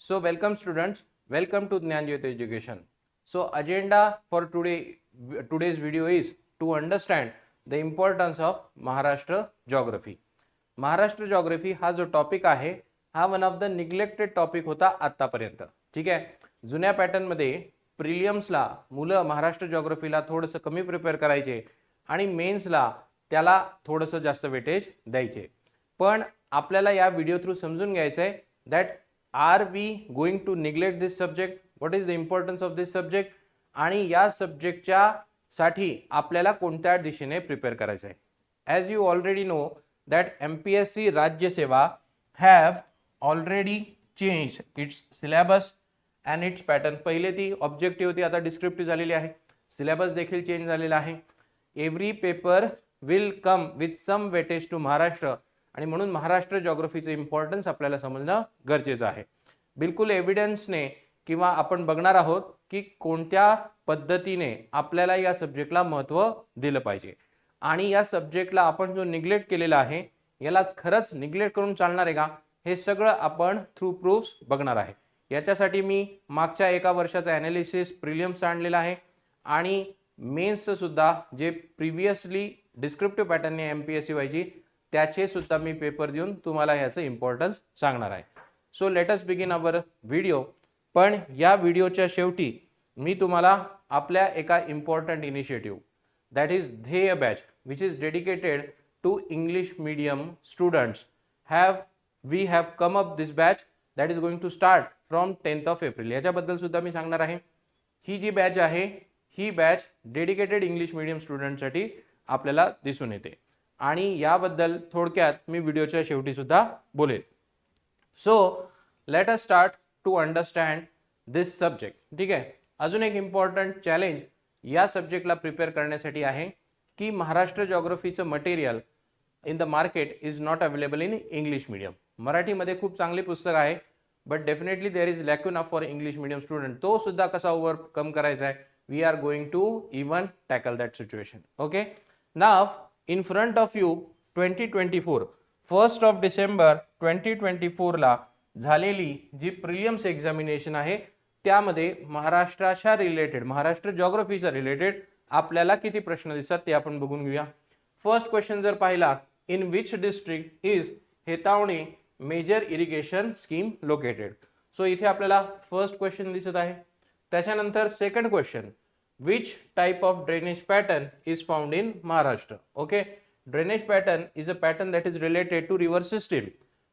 So welcome students, welcome to Jnanjyoti Education. So agenda for today today's video is to understand the importance of Maharashtra geography. Maharashtra geography हा जो topic आहे हा one of the neglected topic होता आतापर्यंत ठीक आहे जुन्या पॅटर्नमध्ये प्रिलियम्सला मुलं महाराष्ट्र जॉग्रफीला थोडंसं कमी प्रिपेअर करायचे आणि मेन्सला त्याला थोडंसं जास्त वेटेज द्यायचे पण आपल्याला या व्हिडिओ थ्रू समजून घ्यायचं आहे that are we going to neglect this subject? What is the importance of this subject आणि या सब्जेक्टच्या साठी आपल्याला कोणत्या दिशेने प्रिपेअर करायचं आहे? As you already know that M P S C राज्यसेवा have already change its syllabus and its pattern पहिले ती ऑब्जेक्टिव्ह होती आता डिस्क्रिप्टिव्ह झालेली आहे. सिलेबस देखील चेंज झालेला आहे. Every paper will come with some weightage to Maharashtra आणि म्हणून महाराष्ट्र जॉग्रफीचं इम्पॉर्टन्स आपल्याला समजणं गरजेचं आहे. बिलकुल एव्हिडन्सने किंवा आपण बघणार आहोत की कोणत्या पद्धतीने आपल्याला या सब्जेक्टला महत्त्व दिलं पाहिजे. आणि या सब्जेक्टला आपण जो निग्लेक्ट केलेला आहे यालाच खरंच निग्लेक्ट करून चालणार आहे का? हे सगळं आपण थ्रू प्रूफ्स बघणार आहे. याच्यासाठी मी मागच्या एका वर्षाचा ॲनालिसिस प्रिलियम्स आणलेला आहे. आणि मेन्सचं सुद्धा जे प्रिव्हियसली डिस्क्रिप्टिव्ह पॅटर्नने एम पी एस सी व्हायची त्याचे सुद्धा मी पेपर देऊन तुम्हाला ह्याचं इम्पॉर्टन्स सांगणार आहे. So let's begin our video पण या व्हिडिओच्या शेवटी मी तुम्हाला आपल्या एका important initiative that is Dhyeya batch which is dedicated to English medium students have we have come up this batch that is going to start from tenth of April याच्याबद्दल सुद्धा मी सांगणार आहे. ही जी बॅच आहे ही बॅच डेडिकेटेड इंग्लिश मिडियम स्टुडंटसाठी आपल्याला दिसून येते. आणि याबद्दल थोडक्यात मी व्हिडिओच्या शेवटी सुद्धा बोलेल. So let us start to understand this subject ठीक आहे? अजून एक इम्पॉर्टंट चॅलेंज या सब्जेक्टला प्रिपेअर करण्यासाठी आहे की Maharashtra जॉग्रफीचं material in the market is not available in English medium मराठीमध्ये खूप चांगली पुस्तक आहे but definitely there is lacuna for English medium student तो सुद्धा कसा ओव्हरकम करायचा आहे? We are going to even tackle that situation okay now in front of you twenty twenty four first of December twenty twenty फोरला झालेली जी prelims examination आहे त्यामध्ये महाराष्ट्राच्या रिलेटेड महाराष्ट्र जॉग्रफीच्या रिलेटेड आपल्याला किती प्रश्न दिसतात ते आपण बघून घेऊया. फर्स्ट क्वेश्चन जर पाहिला in which district is Hetawane major irrigation scheme located so इथे आपल्याला फर्स्ट क्वेश्चन दिसत आहे. त्याच्यानंतर second question which type of drainage pattern is found in Maharashtra okay drainage pattern is a pattern that is related to river system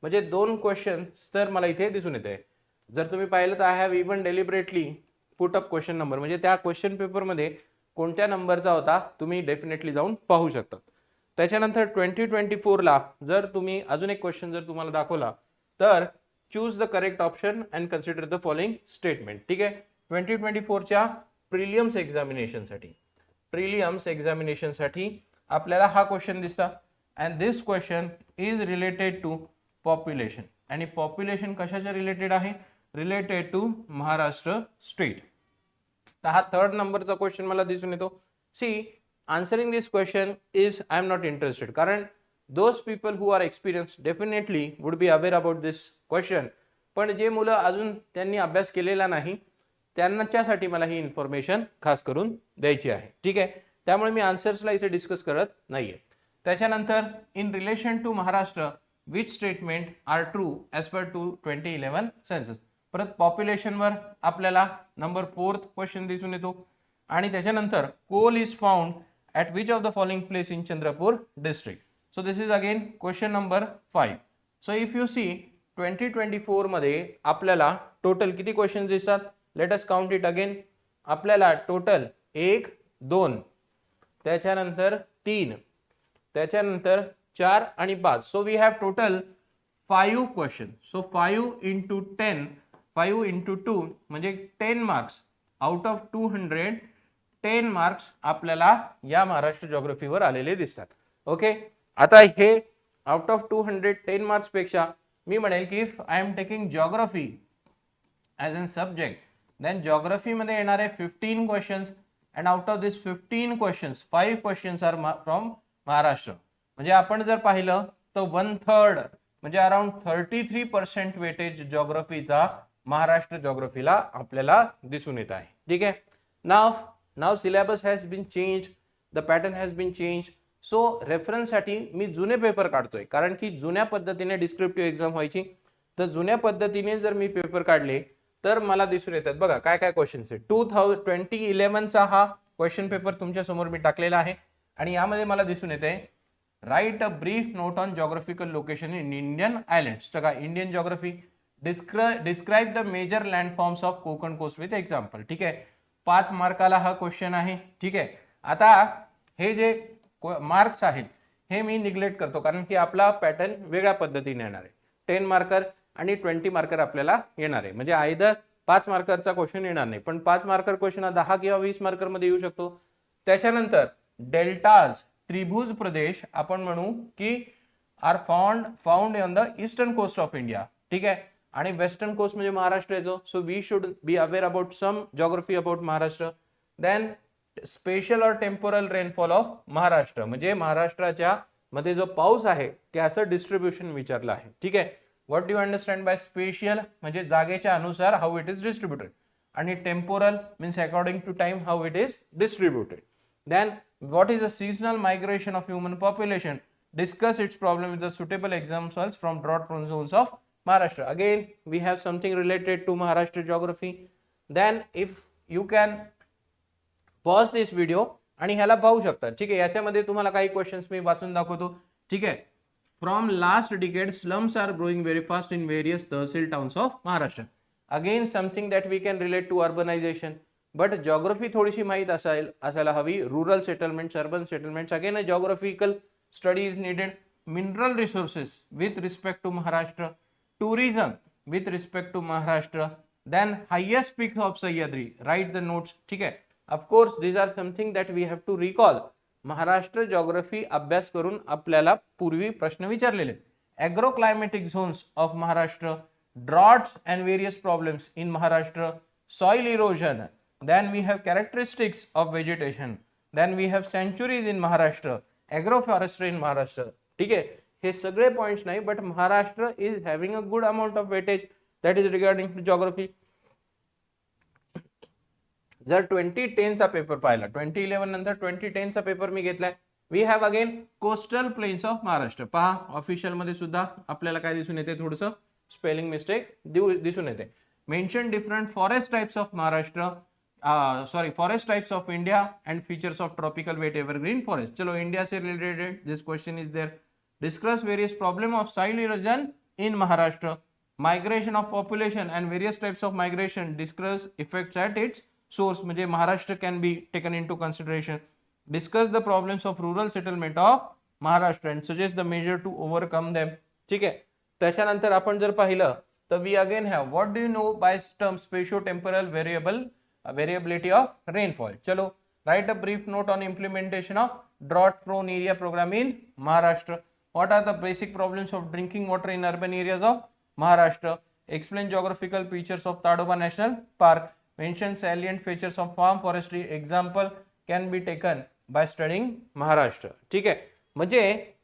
म्हणजे दोन question तर मला इथे दिसून येते. जर तुम्ही पाहिलं तर I have even deliberately put up question number म्हणजे त्या क्वेश्चन पेपरमध्ये कोणत्या नंबरचा होता तुम्ही डेफिनेटली जाऊन पाहू शकता. त्याच्यानंतर ट्वेंटी ट्वेंटी फोरला जर तुम्ही अजून एक क्वेश्चन जर तुम्हाला दाखवला तर choose the correct option and consider the following statement ठीक आहे? ट्वेंटी ट्वेंटी फोरच्या प्रिलियम्स एक्झामिनेशनसाठी. प्रिलियम्स एक्झामिनेशनसाठी आपल्याला हा क्वेश्चन दिसता. And this question is related to population आणि पॉप्युलेशन कशाच्या रिलेटेड आहे? रिलेटेड टू महाराष्ट्र स्टेट तर हा थर्ड नंबरचा क्वेश्चन मला दिसून येतो. See answering this question is I am not interested कारण those people who are experience definitely would be aware about this question पण जे मुलं अजून त्यांनी अभ्यास केलेला नाही त्यांच्यासाठी मला ही इन्फॉर्मेशन खास करून द्यायची आहे. ठीक आहे? त्यामुळे मी आन्सर्सला इथे डिस्कस करत नाहीये. त्याच्यानंतर in relation to Maharashtra which statement are true as per to twenty eleven census परत पॉप्युलेशनवर आपल्याला नंबर फोर्थ क्वेश्चन दिसून येतो. आणि त्याच्यानंतर coal is found at which of the following place in Chandrapur district so this is again question number five so if you see twenty twenty फोरमध्ये आपल्याला total किती क्वेश्चन दिसतात? Let us count it again आपल्याला total एक दोन त्याच्यानंतर तीन त्याच्यानंतर चार आणि पाच. So we have total five question so five into ten five into two म्हणजे ten marks out of two hundred ten marks आपल्याला या महाराष्ट्र जॉग्रफीवर आलेले दिसतात. ओके आता हे out of two hundred ten मार्क्सपेक्षा मी म्हणेल की if I am taking geography as an subject then जॉग्रफीमध्ये येणारे fifteen questions and out of this fifteen questions five questions are from Maharashtra म्हणजे आपण जर पाहिलं तर वन थर्ड म्हणजे around thirty three percent weightage जॉग्रफीचा Maharashtra जॉग्रफीला आपल्याला दिसून येत आहे. ठीक आहे? Now now syllabus has been change the pattern has been change so रेफरन्ससाठी मी जुने पेपर काढतोय. कारण की जुन्या पद्धतीने डिस्क्रिप्टिव्ह एक्झाम व्हायची. तर जुन्या पद्धतीने जर मी पेपर काढले तर मला दिसून येतात. बघा काय काय क्वेश्चन्स आहे टू थाउजंड ट्वेंटी इलेव्हनचा हा क्वेश्चन पेपर तुमच्यासमोर मी टाकलेला आहे. आणि यामध्ये मला दिसून येते write a brief note on geographical location in Indian islands तर का Indian geography describe the major landforms of Konkan coast with example ठीक आहे? पाच मार्काला हा क्वेश्चन आहे. ठीक आहे? आता हे जे मार्क्स आहेत हे मी निग्लेक्ट करतो. कारण की आपला पॅटर्न वेगळ्या पद्धतीने येणार आहे. टेन मार्कर आणि ट्वेंटी मार्कर आपल्याला येणार आहे. म्हणजे आयदर पाच मार्करचा क्वेश्चन येणार नाही. पण पाच मार्कर क्वेश्चन हा दहा किंवा वीस मार्करमध्ये येऊ शकतो. त्याच्यानंतर डेल्टाज त्रिभुज प्रदेश आपण म्हणू की are found found on the eastern coast of India ठीक आहे? आणि वेस्टर्न कोस्ट म्हणजे महाराष्ट्र येतो so we should be aware about some geography about Maharashtra. Then spatial or temporal rainfall of Maharashtra. म्हणजे महाराष्ट्राच्या मध्ये जो पाऊस आहे त्याचं डिस्ट्रीब्युशन विचारलं आहे. ठीक आहे? What do understand by spatial म्हणजे जागेच्या अनुसार हाऊ इट इज डिस्ट्रीब्युटेड आणि temporal means according to time how it is distributed then what is a seasonal migration of human population discuss its problem with a suitable examples from broad from zones of Maharashtra again we have something related to Maharashtra geography then if you can pause this video आणि ह्याला पाहू शकता. ठीक आहे याच्यामध्ये तुम्हाला काही questions मी वाचून दाखवतो. ठीक आहे? From last decade slums are growing very fast in various tehsil towns of Maharashtra again something that we can relate to urbanisation but geography थोडीशी माहीत असायला असायला हवी. Rural settlements urban settlements again a geographical study is needed mineral resources with respect to Maharashtra tourism with respect to Maharashtra, then highest peak of Sahyadri, write the notes. ठीक आहे of course these are something that we have to recall. Maharashtra geography अभ्यास करून आपल्याला पूर्वी प्रश्न विचारलेले agro climatic zones of Maharashtra droughts and various problems in Maharashtra soil erosion then we have characteristics of vegetation then we have sanctuaries in Maharashtra agro forestry in Maharashtra. ठीक आहे? हे सगळे पॉईंट्स नाही but Maharashtra is having a good amount of weightage that is regarding to geography जर twenty टेनचा paper पाहिला twenty eleven नंतर twenty टेनचा पेपर मी घेतलाय. We have again coastal plains of Maharashtra पहा ऑफिशियलमध्ये सुद्धा आपल्याला काय दिसून येते? थोडंसं स्पेलिंग मिस्टेक दिसून येते. Mention different forest types of Maharashtra sorry forest types of India and features of tropical wet evergreen forest चलो India say related this question is there discuss various problem of soil erosion in Maharashtra migration of population and various types of migration, discuss effects at its source म्हणजे Maharashtra can be taken into consideration discuss the problems of rural settlement of Maharashtra and suggest the measure to overcome them ठीक आहे त्याच्यानंतर आपण जर पाहिलं तर we again have what do you know by term spatio temporal variable variability of rainfall चलो write a brief note on implementation of drought prone area programme in Maharashtra what are the basic problems of drinking water in urban areas of Maharashtra explain geographical features of Tadoba National park Mention salient features of farm forestry. Example can be taken by studying Maharashtra ठीक आहे? म्हणजे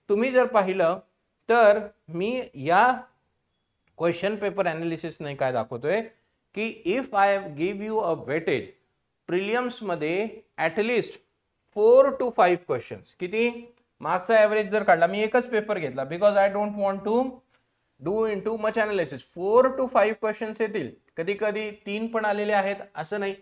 तुम्ही जर पाहिलं तर मी या question paper analysis नाही काय दाखवतोय? की if I give you a weightage प्रिलियम्समध्ये at least four to five questions किती? मागचा ॲव्हरेज जर काढला मी एकच पेपर घेतला. Because I don't want to do in too much analysis four to five questions येतील. कधी कधी तीन पण आलेले आहेत असं नाही.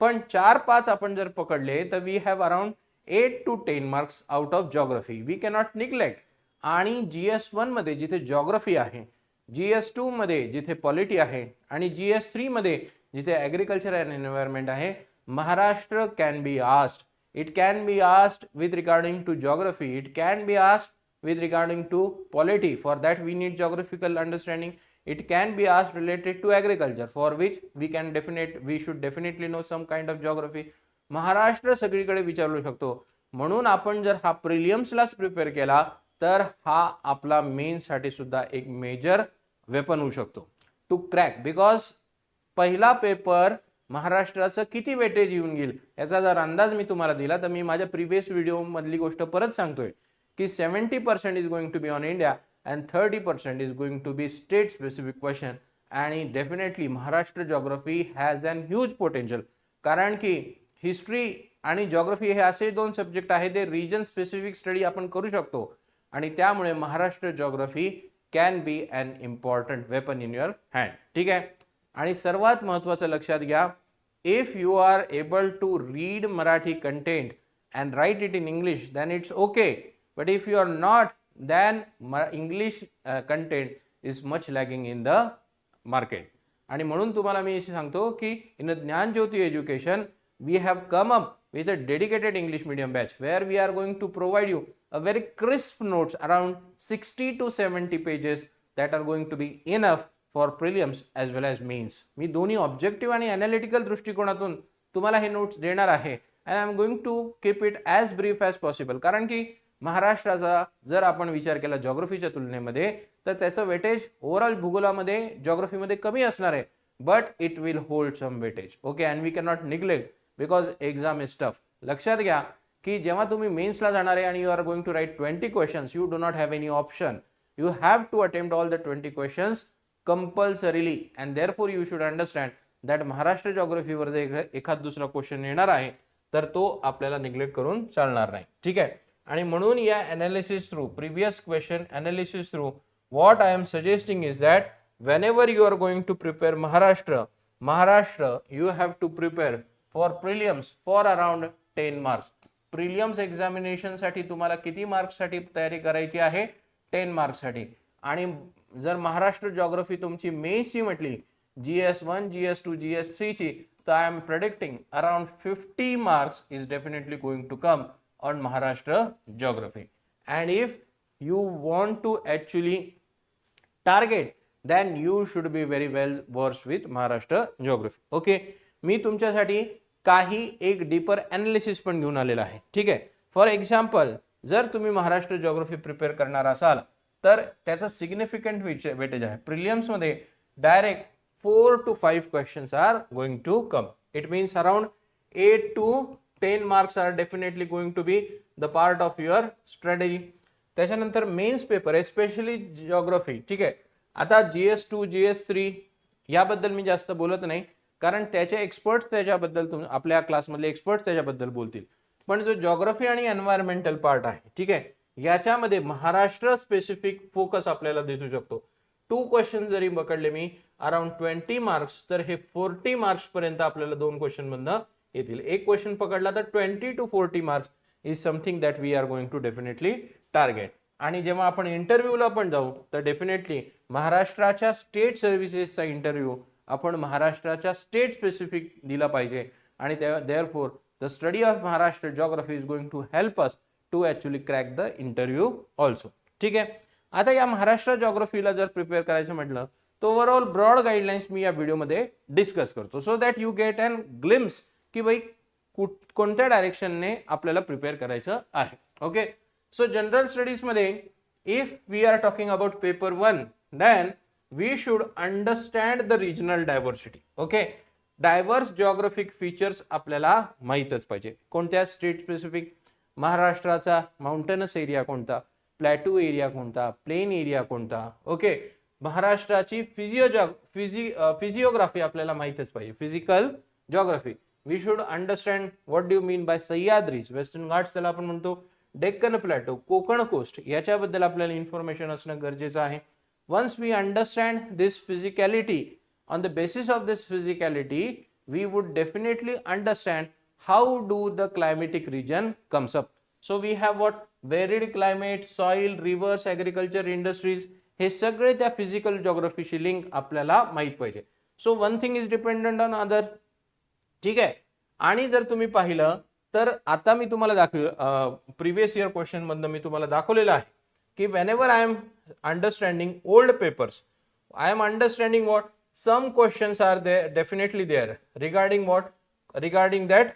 पण चार पाच आपण जर पकडले तर we have around eight to ten marks out of geography we cannot neglect आणि जी एस वनमध्ये जिथे जॉग्रफी आहे जी एस टू मध्ये जिथे पॉलिटी आहे आणि जी एस थ्रीमध्ये जिथे ॲग्रिकल्चर अँड एन्व्हायरमेंट आहे Maharashtra can be asked it can be asked with regarding to geography it can be asked with regarding to polity. For that we need geographical understanding. It can be asked related to agriculture for which we can definite we should definitely know some kind of geography. Maharashtra सगळीकडे विचारू शकतो. म्हणून आपण जर हा प्रिलियम्सलाच prepare केला तर हा आपला मेनसाठी सुद्धा एक मेजर वेपन होऊ शकतो. टू क्रॅक बिकॉज पहिला पेपर महाराष्ट्राचं किती वेटेज येऊन गेल याचा जर अंदाज मी तुम्हाला दिला तर मी माझ्या प्रिव्हियस व्हिडिओमधली गोष्ट परत सांगतोय की seventy percent is going to be on India and thirty percent is going to be state specific question आणि definitely Maharashtra geography has an huge potential कारण की हिस्ट्री आणि जॉग्रफी हे असे दोन सब्जेक्ट आहेत ते रिजन स्पेसिफिक स्टडी आपण करू शकतो. आणि त्यामुळे Maharashtra geography can be an important weapon in your hand ठीक आहे? आणि सर्वात महत्त्वाचं लक्षात घ्या if you are able to read Marathi content and write it in English then it's okay but if you are not then um English content is much lagging in the market आणि म्हणून तुम्हाला मी असे सांगतो की in a Dnyanjyoti education we have come up with a dedicated English medium batch where we are going to provide you a very crisp notes around sixty to seventy pages that are going to be enough for prelims as well as mains मी दोन्ही objective आणि analytical दृष्टिकोनातून तुम्हाला हे notes देणार आहे. And I am going to keep it as brief as possible कारण की महाराष्ट्राचा जर आपण विचार केला जॉग्रफीच्या तुलनेमध्ये तर त्याचं वेटेज ओव्हरऑल भूगोलामध्ये जॉग्रफीमध्ये कमी असणार आहे. But it will hold some weightage okay and we cannot neglect because exam is tough लक्षात घ्या की जेव्हा तुम्ही मेन्सला जाणार आहे आणि you are going to write twenty questions you do not have any option you have to attempt all the twenty questions compulsorily and therefore you should understand that Maharashtra जॉग्रफीवर जर एखाद दुसरा क्वेश्चन येणार आहे तर तो आपल्याला निग्लेक्ट करून चालणार नाही. ठीक आहे? आणि म्हणून या analysis through previous question analysis through what I am suggesting is that when whenever you are going to prepare Maharashtra, Maharashtra, you have to prepare for prelims for around 10 marks. Prelims एक्झामिनेशनसाठी तुम्हाला किती मार्क्ससाठी तयारी करायची आहे? Ten मार्क्ससाठी आणि जर Maharashtra geography तुमची मेसी म्हटली G S one G S two G S थ्रीची तर I am predicting around fifty marks is definitely going to come on Maharashtra geography and if you want to actually target then you should be very well versed with Maharashtra geography. Okay मी तुमच्यासाठी काही एक deeper analysis पण घेऊन आलेला आहे. ठीक आहे? फॉर एक्झाम्पल जर तुम्ही महाराष्ट्र जॉग्रफी प्रिपेअर करणार असाल तर त्याचा सिग्निफिकंट वेटेज आहे. प्रिलियम्समध्ये direct four to five questions are going to come it means around eight to ten marks are definitely going to be the part of your strategy त्याच्यानंतर mains paper especially geography ठीक आहे? आता G S two G S three याबद्दल मी जास्त बोलत नाही कारण त्याचे एक्सपर्ट्स त्याच्याबद्दल तुम आपल्या क्लासमधले एक्सपर्ट्स त्याच्याबद्दल बोलतील. पण जो जॉग्रफी आणि एन्व्हायरमेंटल पार्ट आहे ठीक आहे? याच्यामध्ये महाराष्ट्र स्पेसिफिक फोकस आपल्याला दिसू शकतो. टू क्वेश्चन जरी पकडले मी अराउंड ट्वेंटी मार्क्स तर हे फोर्टी मार्क्सपर्यंत आपल्याला दोन क्वेश्चनमधनं येतील एक क्वेश्चन पकडला तर twenty to forty marks is something that we are going to definitely target आणि जेव्हा आपण इंटरव्ह्यूला पण जाऊ तर डेफिनेटली महाराष्ट्राच्या स्टेट सर्व्हिसेसचा इंटरव्ह्यू आपण महाराष्ट्राच्या स्टेट स्पेसिफिक दिला पाहिजे. आणि त्या therefore the study of Maharashtra geography is going to help us to actually crack the interview also ठीक आहे? आता या महाराष्ट्र जॉग्रफीला जर प्रिपेअर करायचं म्हटलं तर ओव्हरऑल ब्रॉड गाईडलाईन्स मी या व्हिडिओमध्ये डिस्कस करतो. So that you get and glimpse की बाई कुठ कोणत्या डायरेक्शनने आपल्याला प्रिपेअर करायचं आहे okay so general स्टडीजमध्ये if we are talking about paper one then we should understand the regional diversity okay diverse geographic features आपल्याला माहीतच पाहिजे कोणत्या स्टेट स्पेसिफिक महाराष्ट्राचा माउंटनस एरिया कोणता प्लॅटू एरिया कोणता प्लेन एरिया कोणता ओके महाराष्ट्राची फिजिओ फिजि फिजिओग्राफी आपल्याला माहीतच पाहिजे physical geography we should understand what do mean by Sahyadris Western Ghats त्याला आपण म्हणतो डेक्कन प्लॅटो कोकण कोस्ट याच्याबद्दल आपल्याला इन्फॉर्मेशन असणं गरजेचं आहे. Once we understand this physicality on the basis of this physicality we would definitely understand how do the climatic region comes up so we have what varied climate soil rivers agriculture industries हे सगळे त्या physical जॉग्रफीशी link आपल्याला माहीत पाहिजे. So one thing is dependent on other ठीक आहे. आणि जर तुम्ही पाहिलं तर आता मी तुम्हाला दाखव प्रिव्हियस इयर क्वेश्चन मधनं मी तुम्हाला दाखवलेलं आहे की whenever I am understanding old papers I am understanding what some questions are they definitely there regarding what regarding that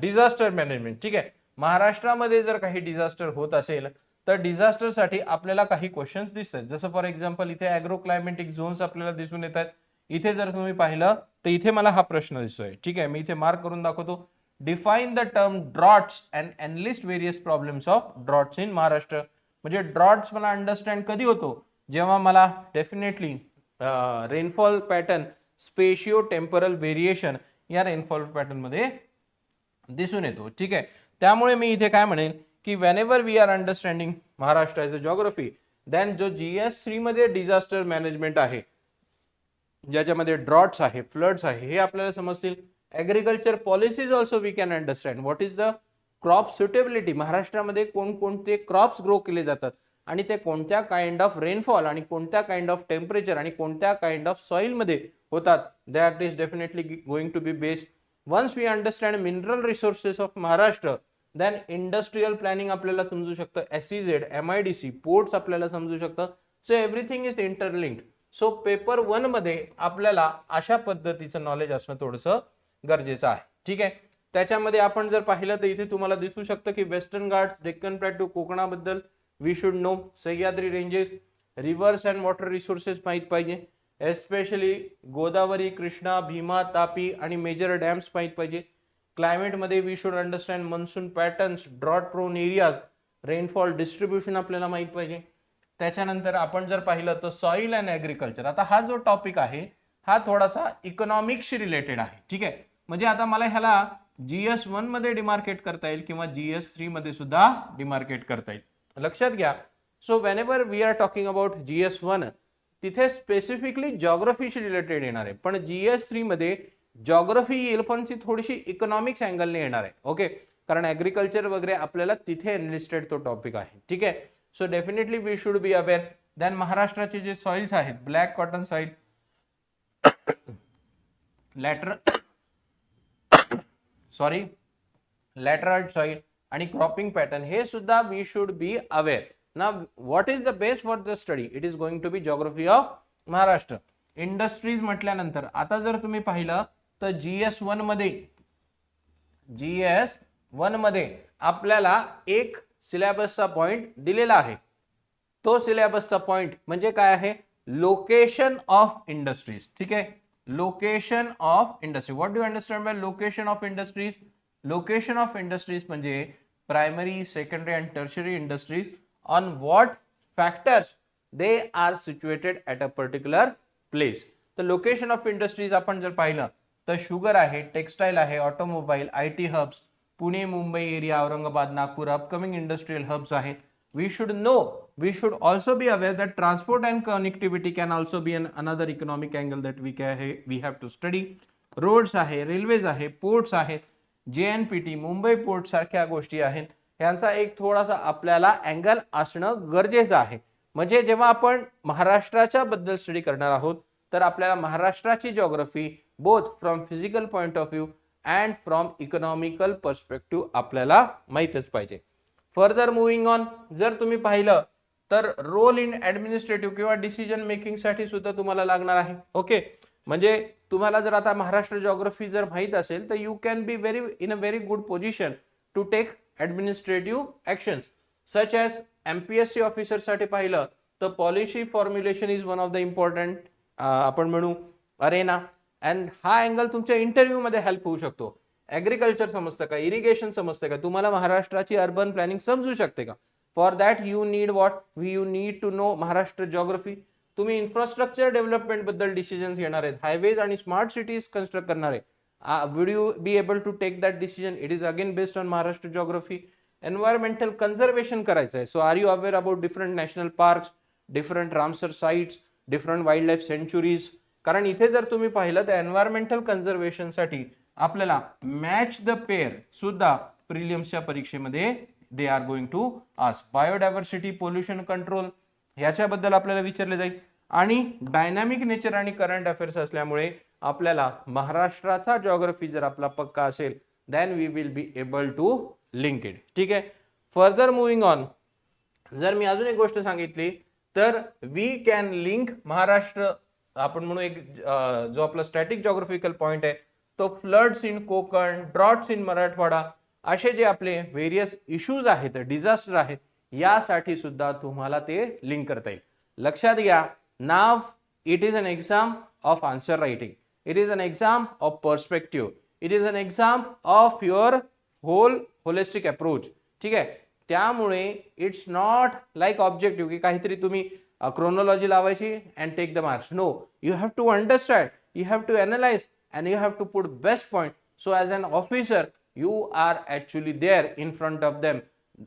disaster management ठीक आहे. महाराष्ट्रामध्ये जर काही डिझास्टर होत असेल तर डिझास्टरसाठी आपल्याला काही क्वेश्चन्स दिसतात. जसं फॉर एक्झाम्पल इथे अॅग्रो क्लायमेटिक झोन्स आपल्याला दिसून येतात. इथे जर तुम्ही पाहिलं तर इथे मला हा प्रश्न दिसतोय. ठीक आहे मी इथे मार्क करून दाखवतो. Define the term droughts and enlist various problems of droughts in Maharashtra म्हणजे ड्रॉट्स मला अंडरस्टँड कधी होतो? जेव्हा मला definitely rainfall pattern spatio temporal variation या रेनफॉल पॅटर्नमध्ये दिसून येतो. ठीक आहे? त्यामुळे मी इथे काय म्हणेन की whenever we are understanding Maharashtra as a geography then जो जी एस थ्रीमध्ये डिझास्टर मॅनेजमेंट आहे ज्याच्यामध्ये ड्रॉट्स आहे फ्लड्स आहे हे आपल्याला समजतील. Agriculture policies also we can understand what is the crop suitability महाराष्ट्रामध्ये कोणकोणते क्रॉप्स ग्रो केले जातात? आणि ते कोणत्या काइंड ऑफ रेनफॉल आणि कोणत्या काइंड ऑफ टेम्परेचर आणि कोणत्या काइंड ऑफ सॉइलमध्ये होतात? That is definitely going to be based once we understand mineral resources of Maharashtra then industrial planning आपल्याला समजू शकतं. S C Z M I D C ports आपल्याला समजू शकतं. So everything is interlinked so paper वनमध्ये आपल्याला अशा पद्धतीचं नॉलेज असणं थोडंसं गरजेचं आहे. ठीक आहे? त्याच्यामध्ये आपण जर पाहिलं तर इथे तुम्हाला दिसू शकतं की western Ghat Deccan plateau कोकणाबद्दल we should know Sahyadri ranges rivers and water resources माहीत पाहिजे. एस्पेशली गोदावरी कृष्णा भीमा तापी आणि मेजर डॅम्स माहीत पाहिजे. क्लायमेटमध्ये we should understand monsoon patterns drought prone areas rainfall distribution आपल्याला माहीत पाहिजे. त्याच्यानंतर आपण जर पाहिलं तर सॉइल अँड ॲग्रिकल्चर आता हा जो टॉपिक आहे हा थोडासा इकॉनॉमिक्सशी रिलेटेड आहे. ठीक आहे? म्हणजे आता मला ह्याला जी एस वनमध्ये डिमार्केट करता येईल किंवा जी एस थ्रीमध्ये सुद्धा डिमार्केट करता येईल. लक्षात घ्या. So whenever we are talking about G S one तिथे स्पेसिफिकली जॉग्रफीशी रिलेटेड येणार आहे. पण जी एस थ्रीमध्ये जॉग्रफी येईल पण ती थोडीशी इकॉनॉमिक्स अँगलने येणार आहे. ओके कारण ॲग्रिकल्चर वगैरे आपल्याला तिथे एनलिस्टेड तो टॉपिक आहे. ठीक आहे? So definitely we should be aware then महाराष्ट्राचे जे सॉइल्स आहेत black cotton soil later sorry lateral soil आणि क्रॉपिंग पॅटर्न हे सुद्धा वी शुड बी अवेअर ना what is the best for the study it is going to be geography of Maharashtra industries म्हटल्यानंतर आता जर तुम्ही पाहिलं तर जी एस वनमध्ये जी एस वनमध्ये आपल्याला एक सिलेबसचा पॉईंट दिलेला आहे. तो सिलेबसचा पॉईंट म्हणजे काय आहे? Location of industries. ठीक आहे? Location of industry. What do understand by location of industries location of industries म्हणजे primary secondary and tertiary industries on what factors they are situated at a particular place तर location of industries आपण जर पाहिलं तर sugar आहे textile आहे automobile I T hubs Pune Mumbai area Aurangabad Nagpur upcoming industrial hubs आहेत. We should know we should also be aware that transport and connectivity can also be an another economic angle that we can we have to study roads आहे railways आहे ports आहेत J N P T Mumbai port सारख्या गोष्टी आहेत. यांचा एक थोडासा आपल्याला अँगल असणं गरजेचं आहे. म्हणजे जेव्हा आपण महाराष्ट्राच्या बद्दल स्टडी करणार आहोत तर आपल्याला महाराष्ट्राची geography both from physical point of view and from economical perspective आपल्याला माहीतच पाहिजे. फर्दर मुव्हिंग ऑन जर तुम्ही पाहिलं तर रोल इन ॲडमिनिस्ट्रेटिव्ह किंवा डिसिजन मेकिंगसाठी सुद्धा तुम्हाला लागणार आहे. ओके? म्हणजे तुम्हाला जर आता महाराष्ट्र जॉग्रफी जर माहीत असेल तर you can be very in a very good position to take administrative actions such as M P S C ऑफिसरसाठी पाहिलं तर policy formulation is one of the important आपण म्हणू अरेना अँड हा अँगल तुमच्या इंटरव्ह्यूमध्ये हेल्प होऊ शकतो. ॲग्रिकल्चर समजतं का? इरिगेशन समजतं का? तुम्हाला महाराष्ट्राची अर्बन प्लॅनिंग समजू शकते का? For that you need what we you need to know Maharashtra geography तुम्ही इन्फ्रास्ट्रक्चर डेव्हलपमेंटबद्दल डिसिजन्स घेणार आहेत. हायवेज आणि स्मार्ट सिटीज कन्स्ट्रक्ट करणार आहे. Would you be able to take that decision it is again based on Maharashtra geography environmental conservation करायचं आहे. So are you aware about different national parks different Ramsar sites different wild life sanctuaries कारण इथे जर तुम्ही पाहिलं तर environmental कन्झर्वेशनसाठी आपल्याला match the pair सुद्धा प्रिलियम्सच्या परीक्षेमध्ये they are going to ask biodiversity pollution control ह्याच्याबद्दल आपल्याला विचारले जाईल. आणि डायनामिक नेचर आणि करंट अफेअर्स असल्यामुळे आपल्याला महाराष्ट्राचा जॉग्रफी जर आपला पक्का असेल then we will be able to link it ठीक आहे? फर्दर मुव्हिंग ऑन जर मी अजून एक गोष्ट सांगितली तर वी कॅन लिंक महाराष्ट्र आपण म्हणू एक जो आपला स्टॅटिक जॉग्राफिकल पॉईंट आहे तो floods in Konkan droughts in Marathwada असे जे आपले व्हेरियस इश्यूज आहेत डिझास्टर आहेत यासाठी सुद्धा तुम्हाला ते लिंक करता येईल. लक्षात घ्या now it is an exam of answer writing it is an exam of perspective it is an exam of your whole holistic approach ठीक आहे? त्यामुळे इट्स नॉट लाईक ऑब्जेक्टिव्ह की काहीतरी तुम्ही क्रोनॉलॉजी लावायची and take the marks no you have to understand you have to analyse and you have to put best point so as an officer you are actually there in front of them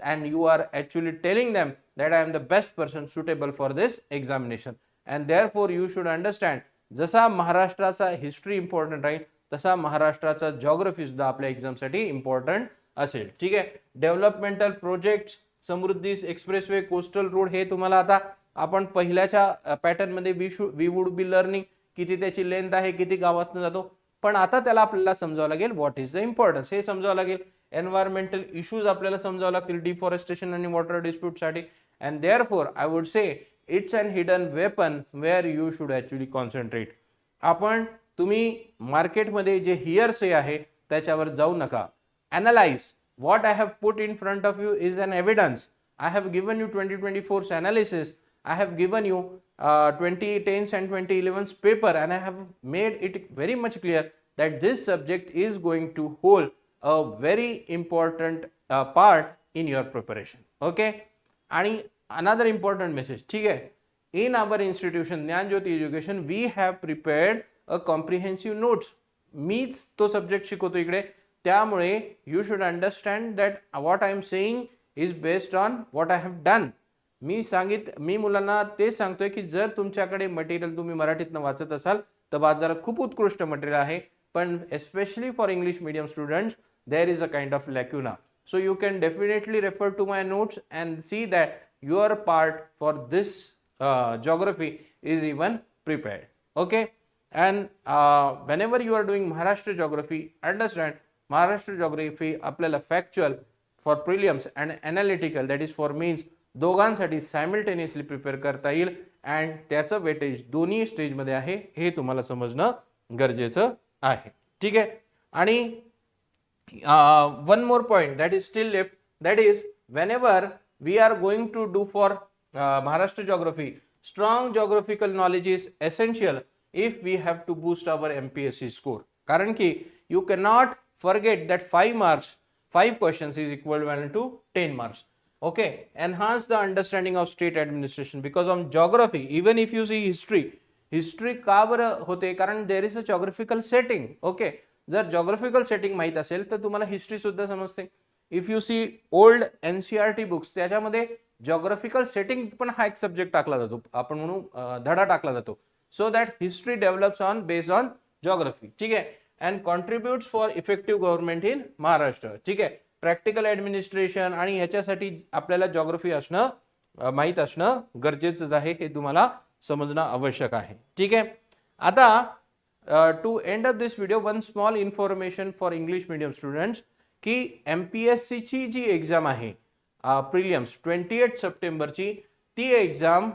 and you are actually telling them that I am the best person suitable for this examination and therefore you should understand जसा महाराष्ट्राचा history important राहील तसा महाराष्ट्राचा जॉग्रफीसुद्धा आपल्या एक्झामसाठी important असेल ठीक आहे developmental project Samruddhi expressway coastal road हे तुम्हाला आता आपण पहिल्याच्या पॅटर्नमध्ये we should we would be learning किती त्याची लेंथ आहे किती गावातून जातो. पण आता त्याला आपल्याला समजावं लागेल व्हॉट इज द इम्पॉर्टन्स हे समजावं लागेल. एन्व्हायरमेंटल इश्यूज आपल्याला समजावं लागतील डिफॉरेस्टेशन आणि water डिस्प्यूटसाठी and therefore I would say it's and hidden weapon where you should actually concentrate आपण तुम्ही मार्केटमध्ये जे हिअर्से आहे त्याच्यावर जाऊ नका. Analyse what I have put in front of you is an evidence. I have given you 2024's analysis. I have given you uh, 2010s and 2011's paper, and I have made it very much clear that this subject is going to hold a very important uh, part in your preparation. Okay, आणि another important message. ठीक आहे in our institution Gyanjyoti education we have prepared a comprehensive notes मीच तो subject शिकवतो इकडे त्यामुळे you should understand that what I am saying is based on what I have done मी सांगित मी मुलांना ते सांगतोय की जर तुमच्याकडे मटेरियल तुम्ही मराठीत वाचत असाल तर बाजारात खूप उत्कृष्ट मटेरियल आहे. पण especially for English medium student there is a kind of lacuna so you can definitely refer to my notes and see that your part for this geography is even prepared okay and whenever you are doing Maharashtra geography understand Maharashtra geography आपल्याला factual for prelims and analytical that is for mains दोघांसाठी simultaneously prepare करता येईल. And त्याचं weightage दोन्ही स्टेजमध्ये आहे हे तुम्हाला समजणं गरजेचं आहे. ठीक आहे? आणि one more point that is still left that is whenever we are going to do for Maharashtra geography strong geographical knowledge is essential if we have to boost our M P S C score कारण की you cannot forget that five marks five questions is equal well to ten marks okay enhance the understanding of state administration because on geography. Even if you see history history का बरं होते? कारण there is a geographical setting okay जर geographical setting माहीत असेल तर तुम्हाला history सुद्धा समजते. If you see old N C R T books त्याच्यामध्ये जॉग्राफिकल सेटिंग पण हा एक सब्जेक्ट टाकला जातो. आपण म्हणू धडा टाकला जातो. So that history develops on based on geography ठीक आहे? And contributes for effective government in Maharashtra ठीक आहे? प्रॅक्टिकल ॲडमिनिस्ट्रेशन आणि ह्याच्यासाठी आपल्याला जॉग्रफी असणं माहीत असणं गरजेचंच आहे हे तुम्हाला समजणं आवश्यक आहे. ठीक आहे? आता to end of this video one small information for English medium students की एम पी एस सीची जी एक्झाम आहे प्रिलियम्स ट्वेंटी एट सप्टेंबरची ती एक्झाम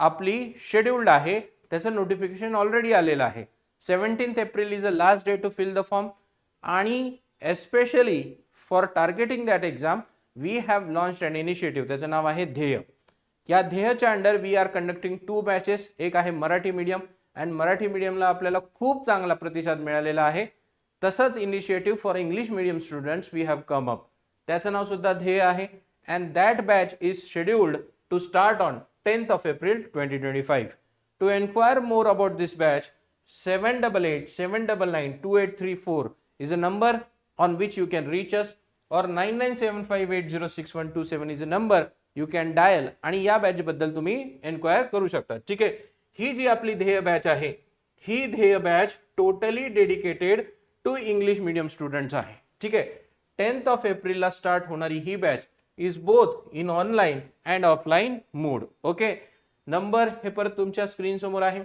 आपली शेड्युल्ड आहे. त्याचं नोटिफिकेशन ऑलरेडी आलेलं आहे. Seventeenth April is a last day to fill the form आणि especially for targeting that exam we have launch and initiative त्याचं नाव आहे ध्येय. या ध्येयच्या under we are conducting two batches एक आहे मराठी मीडियम अँड मराठी मीडियमला आपल्याला खूप चांगला प्रतिसाद मिळालेला आहे. तसंच initiative for English medium students we have come up त्याचं नाव सुद्धा ध्येय आहे. And that batch is scheduled to start on tenth of April twenty twenty five to enquire more about this batch seven double eight seven double nine two eight three four is a number on which you can reach us or nine nine seven five eight zero six one two seven is a number you can dial आणि या batch बद्दल तुम्ही enquire करू शकता. ठीक आहे? ही जी आपली ध्येय बॅच आहे ही Dhyey batch totally dedicated to English medium students आहे. ठीक आहे? टेन्थ ऑफ एप्रिलला स्टार्ट होणारी ही batch is both in online and offline mode okay number हे परत तुमच्या स्क्रीन समोर आहे.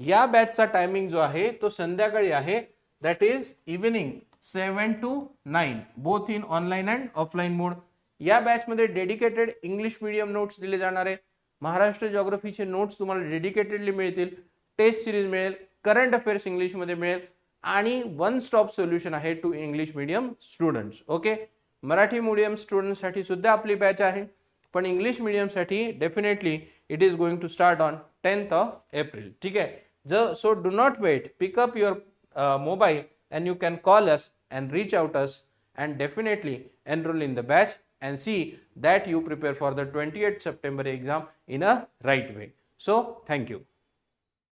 या बॅचचा टायमिंग जो आहे तो संध्याकाळी आहे. That is evening seven to nine both in online and offline mode या बॅचमध्ये डेडिकेटेड इंग्लिश मीडियम नोट्स दिले जाणार आहे. महाराष्ट्र जॉग्रफीचे नोट्स तुम्हाला डेडिकेटेडली मिळतील. टेस्ट सिरीज मिळेल करंट अफेअर्स इंग्लिशमध्ये मिळेल आणि वन स्टॉप सोल्युशन आहे to English medium students okay Marathi medium स्टुडंटसाठी सुद्धा आपली बॅच आहे पण English मीडियमसाठी definitely it is going to start on tenth of April ठीक आहे? ज so do not wait pick up your mobile and you can call us and reach out us and definitely enroll in the batch and see that you prepare for the 28th September exam in a right way. So, thank you.